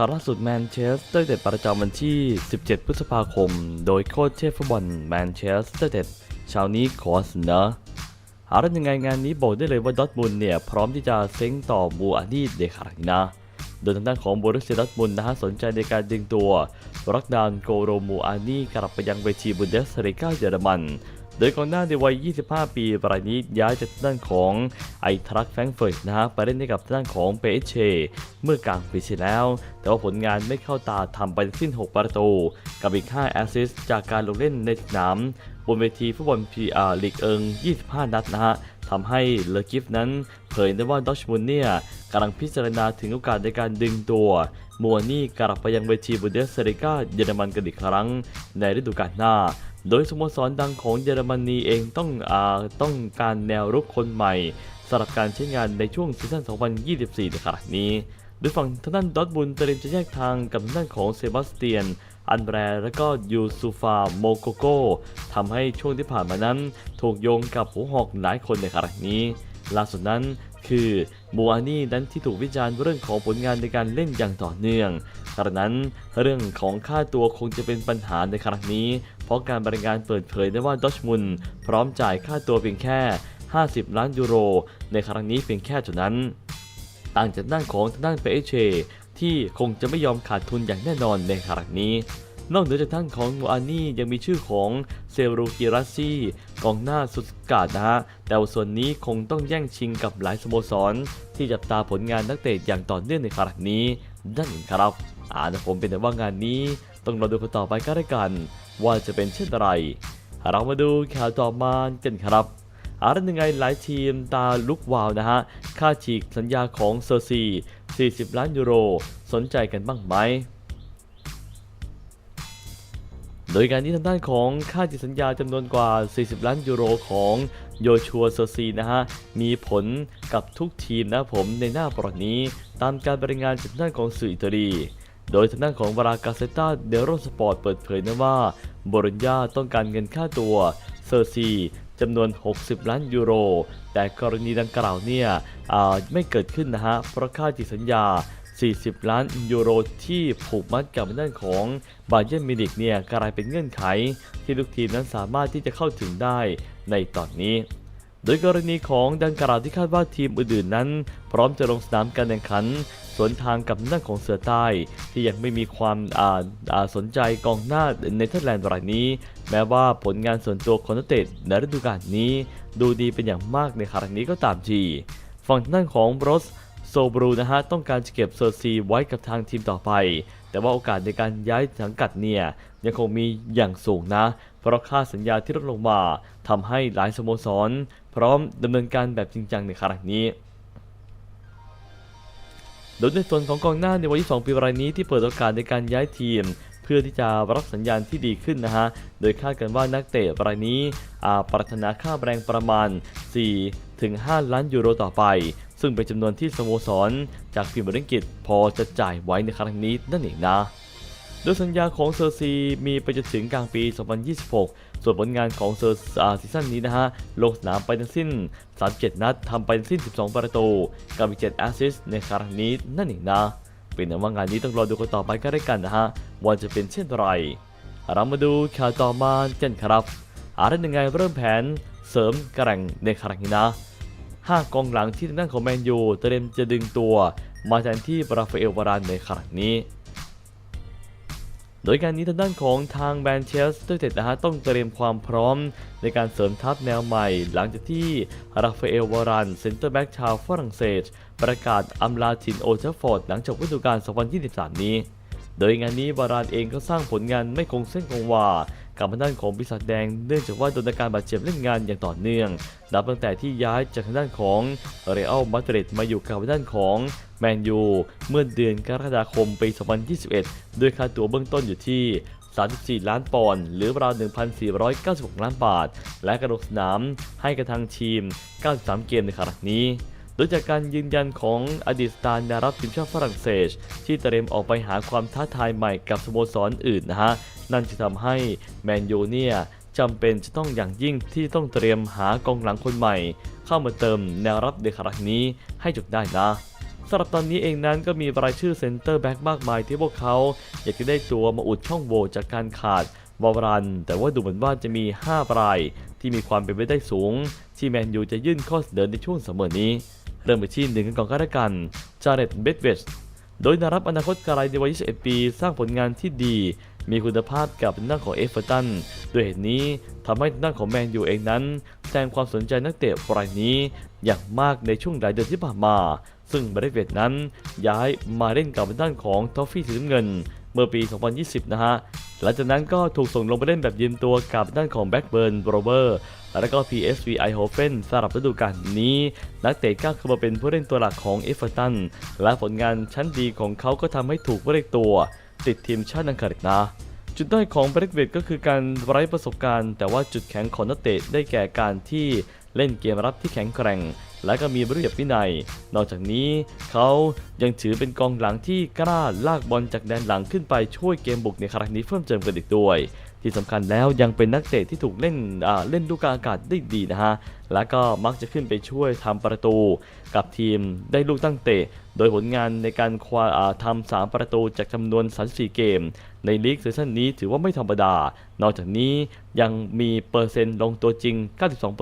ข่าวล่าสุดแมนเชสเตอร์เด็ดประจำวันที่ 17 พฤษภาคม โดยโค้ชเชฟฟุตบอลแมนเชสเตอร์เด็ดเช้านี้ขอเสนอหาเรื่องยังไงงานนี้บอกได้เลยว่าดอทมุนด์เนี่ย พร้อมที่จะเซ้งต่อบูอานีเดคาร์นะโดยทางด้านของบรูเซียดอร์ทมุนด์นะฮะสนใจในการดึงตัวรักดานโกโรมูอานีกลับไปยังเวทีบุนเดสลิก้าเยอรมัน โดยกองหน้าในวัย 25 ปีรายนี้ย้ายจากทางด้านของไอทรัคแฟรงเฟิร์ตนะฮะไปเล่นให้กับทางด้านของเปเชเมื่อกลางปีที่แล้ว แต่ว่าผลงานไม่เข้าตาทำไปทั้งสิ้น 6 ประตู กับอีก 5 แอสซิสต์จากการลงเล่นในสนามบนเวทีฟุตบอลพีอาร์ลีกเอิง 25 นัดนะฮะทำให้เลอกิฟนั้นเผยได้ว่าดอชมุนเนี่ยกำลังพิจารณาถึงโอกาสในการดึงตัวมัวนี่กลับไปยังเวทีบุนเดสลิก้าเยอรมันกันอีกครั้งในฤดูกาลหน้า โดยสโมสรดังของเยอรมนีเองต้องอต้องการแนวรุกคนใหม่สำหรับการใช้งานในช่วงซีซั่น 2024 ในครั้งนี้ โดยฝั่งทางด้านดอร์ทบุนเตรียมจะแยกทางกับทางด้านของเซบาสเตียน อันแบรและก็ยูซูฟาโมโกโกทำให้ช่วงที่ผ่านมานั้น ถูกโยงกับหัวหอกหลายคนในครั้งนี้ล่าสุดนั้น คือมูอานี่นั้นที่ถูกวิจารณ์เรื่องของผลงานในการเล่นอย่างต่อเนื่องดังนั้นเรื่องของค่าตัวคงจะเป็นปัญหาในครั้งนี้ เพราะการบริการเปิดเผยได้ว่าดอชมุนพร้อมจ่ายค่าตัวเพียงแค่ 50 ล้านยูโร ในครั้งนี้เพียงแค่เท่านั้น ต่างจากด้านของทางด้านเปเชที่คงจะไม่ยอมขาดทุนอย่างแน่นอนในครั้งนี้ นอกเหนือจากท่านของโมอานี่ยังมีชื่อของเซรูกิรัสซี่กองหน้าสุดกาดนะฮะ แต่ส่วนนี้คงต้องแย่งชิงกับหลายสโมสร ที่จับตาผลงานนักเตะอย่างต่อเนื่องในครั้งนี้นั่นเองครับอ่านะผมเป็นแต่ว่างานนี้ ต้องรอดูกันต่อไปก็ได้กัน ว่าจะเป็นเช่นไร เรามาดูข่าวต่อมากันครับอาร์ตยังไงหลายทีมตาลุกวาวนะฮะ ค่าฉีกสัญญาของเซอร์ซี 40 ล้านยูโร สนใจกันบ้างไหม โดยการนี้ทางด้านของค่าฉีกสัญญาจำนวนกว่า 40 ล้านยูโรของโยชัวเซอร์ซีนะฮะ มีผลกับทุกทีมนะผมในหน้าปรดนี้ ตามการบรายงานจากทางด้านของสื่ออิตาลี โดยทางด้านของบรากาเซต้าเดโรสปอร์ตเปิดเผยนะว่าบรญญาต้องการเงินค่าตัวเซอร์ซีจำนวน 60 ล้านยูโร แต่กรณีดังกล่าวเนี่ยไม่เกิดขึ้นนะฮะ เพราะค่าจิตสัญญา 40 ล้านยูโรที่ผูกมัดกับด้านของบาเยร์นมิวนิกเนี่ยกลายเป็นเงื่อนไข ที่ทุกทีมนั้นสามารถที่จะเข้าถึงได้ในตอนนี้ โดยกรณีของดังกล่าวที่คาดว่าทีมอื่นๆนั้น พร้อมจะลงสนามการแข่งขันสวนทางกับด้าของเสือใต้ ที่ยังไม่มีความอ่าอาสนใจกองหน้าเนเธอร์แลนด์รายนี้ แม้ว่าผลงานส่วนตัวของนักเตะในฤดูกาลนี้ ดูดีเป็นอย่างมากในครั้งนี้ก็ตามทีฝั่งด้านของบรส โซบรูนะฮะต้องการจะเก็บเซอร์ซีไว้กับทางทีมต่อไป แต่ว่าโอกาสในการย้ายสังกัดเนี่ยยังคงมีอย่างสูงนะ เพราะค่าสัญญาที่ลดลงมาทำให้หลายสโมสร พร้อมดำเนินการแบบจริงจังในครั้งนี้โดยในส่วนของกองหน้าในวัย22ปีรายนี้ที่เปิดโอกาสในการย้ายทีม เพื่อที่จะรับสัญญาณที่ดีขึ้นนะฮะ โดยคาดกันว่านักเตะรายนี้อาปรารถนาค่าแรงประมาณ 4 ถึง 5 ล้านยูโรต่อไป ซึ่งเป็นจำนวนที่สโมสร จากพรีเมียร์ลีกพอจะจ่ายไว้ในครั้งนี้นั่นเองนะ โดยสัญญาของเซอร์ซีมีไปจนถึงกลางปี 2026 ส่วนผลงานของเซอร์อาซีซั่นนี้นะฮะ ลงสนามไปทั้งสิ้น 37 นัดทำไปทั้งสิ้น 12 ประตู กับอีก 7 แอสซิสต์ในครั้งนี้นั่นเองนะ เป็นแต่ว่างานนี้ต้องรอดูกันต่อไปก็ได้กันนะฮะว่าจะเป็นเช่นไรเรามาดูข่าวต่อมากันครับอาร์ตยังไงเริ่มแผนเสริมกระแงในครั้งนี้นะ ห้ากองหลังที่ทางด้านของแมนยูเตรียมจะดึงตัว มาแทนที่ราฟาเอลวารานในครั้งนี้ โดยการนี้ทางด้านของทางแมนเชสเตอร์เต็ดนะฮะต้องเตรียมความพร้อม ในการเสริมทัพแนวใหม่ หลังจากที่ราฟาเอลวารานเซนเตอร์แบ็กชาวฝรั่งเศส ประกาศอำลาถิ่นโอเทฟฟอร์ดหลังจบฤดูกาล2023 นี้โดยงานนี้วารานเองก็สร้างผลงานไม่คงเส้นคงวา กับทางด้านของปีศาจแดงเนื่องจากว่าโดนอาการบาดเจ็บเล่นงานอย่างต่อเนื่องนับตั้งแต่ที่ย้ายจากทางด้านของเรอัลมาดริดมาอยู่กับทางด้านของแมนยูเมื่อเดือนกรกฎาคมปี 2021 ด้วยค่าตัวเบื้องต้นอยู่ที่34 ล้านปอนด์หรือราว1,496 ล้านบาท และกระโดดสนามให้กับทางทีม 93 เกมในครั้งนี้ โดยจากการยืนยันของอดีตสตาร์นวรับทีมชาติฝรั่งเศส ที่เตรียมออกไปหาความท้าทายใหม่กับสโมสรอื่นนะฮะ นั่นจะทำให้แมนยูเนี่ยจำเป็นจะต้องอย่างยิ่งที่ต้องเตรียมหากองหลังคนใหม่ เข้ามาเติมแนวรับในครั้งนี้ให้จบได้นะสำหรับตอนนี้เองนั้นก็มีรายชื่อเซนเตอร์แบ็กมากมายที่พวกเขาอยากจะได้ตัวมาอุดช่องโหว่จากการขาดวอรัน แต่ว่าดูเหมือนว่าจะมี 5 รายที่มีความเป็นไปได้สูง ที่แมนยูจะยื่นข้อเสนอในช่วงเสมอนี้ เริ่มไปที่หนึ่งกันก่อนก็แล้วกันจาเรตเบดเวชโดยนารับอนาคตไกลในวัย 21 ปี สร้างผลงานที่ดี มีคุณภาพกับทางด้าของเอฟเวอร์ตันด้วยเหตุนี้ทำให้ทางด้าของแมนยูเองนั้นแสดงความสนใจนักเตะรายนี้อย่างมากในช่วงหลายเดือนที่ผ่านมา ซึ่งบริเวณนั้นย้ายมาเล่นกับด้านของทอฟฟี่สีน้ำเงิน เมื่อปี 2020 นะฮะ หลังจากนั้นก็ถูกส่งลงไปเล่นแบบยืมตัวกับด้านของแบ็กเบิร์นโรเวอร์แล้วก็ PSV Eindhoven สำหรับฤดูกาลนี้ นักเตะก้าวขึ้นมาเป็นผู้เล่นตัวหลักของเอฟเวอร์ตันและผลงานชั้นดีของเขาก็ทำให้ถูกเรียกตัว ติดทีมชาติอังกฤษนะจุดด้อยของเบรกเวดก็คือการไร้ประสบการณ์ แต่ว่าจุดแข็งของนักเตะได้แก่การที่ เล่นเกมรับที่แข็งแกร่ง และก็มีระเบียบวินัย นอกจากนี้เขายังถือเป็นกองหลังที่กล้าลากบอลจากแดนหลังขึ้นไปช่วยเกมบุกในครั้งนี้เพิ่มเติมกันอีกด้วย ที่สำคัญแล้วยังเป็นนักเตะที่ถูกเล่นเล่นลูกางอากาศได้ดีนะฮะแล้วก็มักจะขึ้นไปช่วยทำประตู กับทีมได้ลูกตั้งเตะ โดยผลงานในการคว้าอ่าทำ3ประตูจากจำนวน 34 เกม ในลีกซีซั่นนี้ถือว่าไม่ธรรมดา นอกจากนี้ยังมีเปอร์เซ็นต์ลงตัวจริง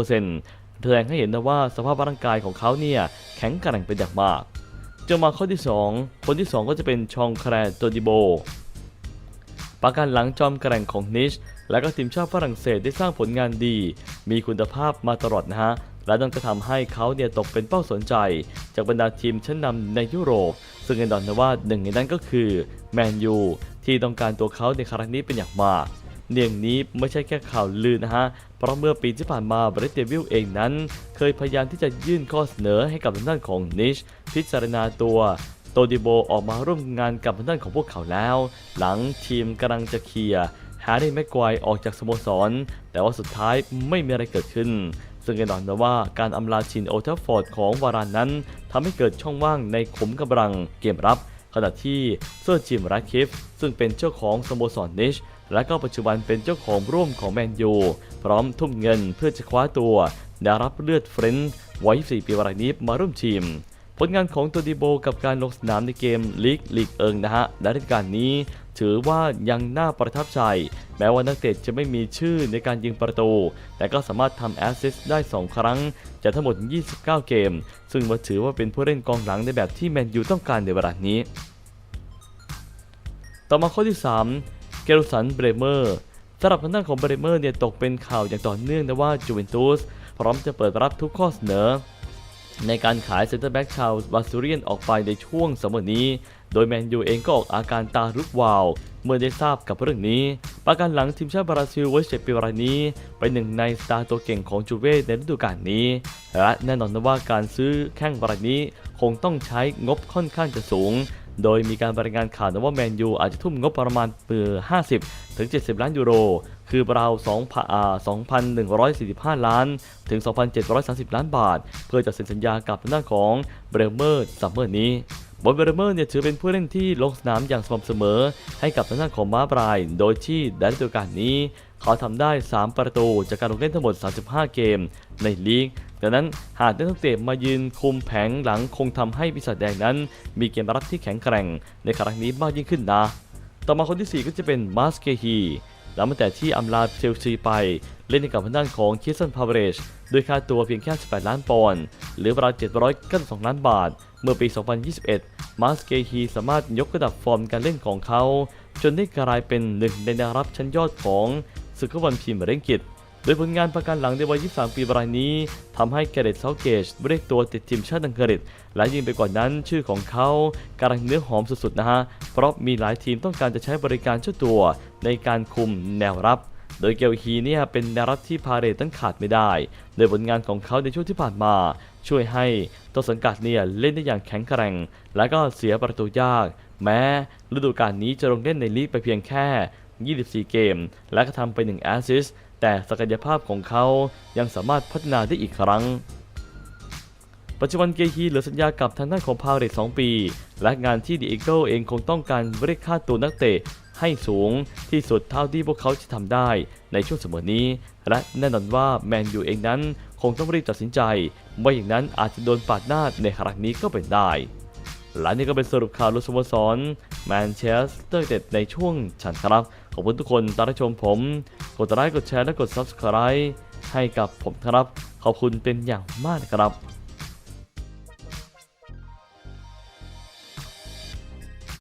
92%แสดงให้เห็นนะว่าสภาพร่างกายของเขาเนี่ยแข็งแกร่งเป็นอย่างมากจะมาข้อที่ 2 คนที่ 2 ก็จะเป็นชองแครโตดิโบประการหลังจอมแกร่งของนิช และก็ทีมชาติฝรั่งเศสได้สร้างผลงานดี มีคุณภาพมาตลอดนะฮะ และนั่นก็ทำให้เขาเนี่ยตกเป็นเป้าสนใจ จากบรรดาทีมชั้นนำในยุโรป ซึ่งแน่นอนนะว่าหนึ่งในนั้นก็คือแมนยูที่ต้องการตัวเขาในครั้งนี้เป็นอย่างมากเนื่องนี้ไม่ใช่แค่ข่าวลือนะฮะ เพราะเมื่อปีที่ผ่านมาบริเตวิลเองนั้น เคยพยายามที่จะยื่นข้อเสนอให้กับทางด้านของนิชพิจารณาตัวโตดิโบออกมาร่วมงานกับทางด้านของพวกเขาแล้ว หลังทีมกำลังจะเคลียร์แฮร์รี่แม็กควายออกจากสโมสร แต่ว่าสุดท้ายไม่มีอะไรเกิดขึ้น ซึ่งแน่นอนนะว่าการอำลาชินโอเทฟฟอร์ดของวารานนั้นทำให้เกิดช่องว่างในขุมกำลังเกมรับ ขณะที่เซอร์จิมรัคคิฟ ซึ่งเป็นเจ้าของสโมสรนิช และก็ปัจจุบันเป็นเจ้าของร่วมของแมนยูพร้อมทุ่มเงินเพื่อจะคว้าตัวดารับเลือดเฟรนด์วัย4ปีวรายนี้มาร่วมทีมผลงานของตัวดิโบกับการลงสนามในเกมลีกลีกเอิงนะฮะและฤดูกาลนี้ ถือว่ายังน่าประทับใจ แม้ว่านักเตะจะไม่มีชื่อในการยิงประตู แต่ก็สามารถทำแอสซิสต์ได้ 2 ครั้งจากทั้งหมด 29 เกม ซึ่งมาถือว่าเป็นผู้เล่นกองหลังในแบบที่แมนยูต้องการในเวลานี้ ต่อมาข้อที่ 3 เกลสันเบรเมอร์สำหรับทางด้านของเบรเมอร์เนี่ยตกเป็นข่าวอย่างต่อเนื่องนะว่าจูเวนตุสพร้อมจะเปิดรับทุกข้อเสนอในการขายเซนเตอร์แบ็กชาวบาซูเรียนออกไปในช่วงสมอนี้ โดยแมนยูเองก็ออกอาการตาลุกวาว เมื่อได้ทราบกับเรื่องนี้ ประการหลังทีมชาติบราซิลวัยเจ็ดปีรายนี้ เป็นหนึ่งในสตาร์ตัวเก่งของจูเว่ในฤดูกาลนี้ และแน่นอนนะว่าการซื้อแข้งรายนี้คงต้องใช้งบค่อนข้างจะสูง โดยมีการรายงานข่าวนะว่าแมนยูอาจจะทุ่มงบประมาณเปือ50 ถึง 70 ล้านยูโร คือราว2 2 1 4 5 ล้าน ถึง 2,730 ล้านบาท เพื่อจะเซ็นสัญญากับทางด้านของเบรเมอร์ซัมเมอร์นี้ บอยเบรเมอร์เนี่ยถือเป็นผู้เล่นที่ลงสนามอย่างสม่ำเสมอ ให้กับทางด้านของมาบราย โดยที่ในฤดูกาลนี้ เขาทำได้ 3 ประตูจากการลงเล่นทั้งหมด 35 เกมในลีกดังนั้นหากได้นักเตะมายืนคุมแผงหลังคงทำให้ปีศาจแดงนั้น มีเกมรับที่แข็งแกร่งในครั้งนี้มากยิ่งขึ้นนะ ต่อมาคนที่ 4 ก็จะเป็นมาสเกฮีหลังมาแต่ที่อำลาเชลซีไป เล่นให้กับทางด้านของคิสซันพาวเวรชด้วยค่าตัวเพียงแค่ 18 ล้านปอนด์หรือประมาว792 ล้านบาท เมื่อปี 2021 มาสเกฮีสามารถยกระดับฟอร์มการเล่นของเขา จนได้กลายเป็นหนึ่งในดาวรับชั้นยอดของศึกฟุตบอลพรีเมียร์ลีกโดยผลงานประกันหลังในวัย 23 ปีรายนี้ทำให้แกเรตเซาเกจเรียกตัวติดทีมชาติอังกฤษ และยิ่งไปกว่านั้นชื่อของเขากำลังเนื้อหอมสุดๆนะฮะ เพราะมีหลายทีมต้องการจะใช้บริการเจ้าตัวในการคุมแนวรับ โดยเกลฮีเนี่ยเป็นแนวรับที่พาเรตนั้นขาดไม่ได้ โดยผลงานของเขาในช่วงที่ผ่านมา ช่วยให้ตัวสังกัดเนี่ยเล่นได้อย่างแข็งแกร่ง และก็เสียประตูยาก แม้ฤดูกาลนี้จะลงเล่นในลีกไปเพียงแค่ 24 เกม และก็ทำไป1แอสซิสต์แต่ศักยภาพของเขายังสามารถพัฒนาได้อีกครั้ง ปัจจุบันเกฮีเหลือสัญญากับทางด้านของพาเรต2ปี และงานที่ดีเอเกิลเองคงต้องการเรียกค่าตัวนักเตะ ให้สูงที่สุดเท่าที่พวกเขาจะทำได้ในช่วงเสมอนี้ และแน่นอนว่าแมนยูเองนั้นคงต้องรีบตัดสินใจไม่อย่างนั้นอาจจะโดนปาดหน้าในครั้งนี้ก็เป็นได้ และนี่ก็เป็นสรุปข่าวลุสโมสรแมนเชสเตอร์ยูไนเต็ดในช่วงฉันครับ ขอบคุณทุกคนที่รับชมผม กดไลค์กดแชร์และกด Subscribe ให้กับผมครับ ขอบคุณเป็นอย่างมากครับ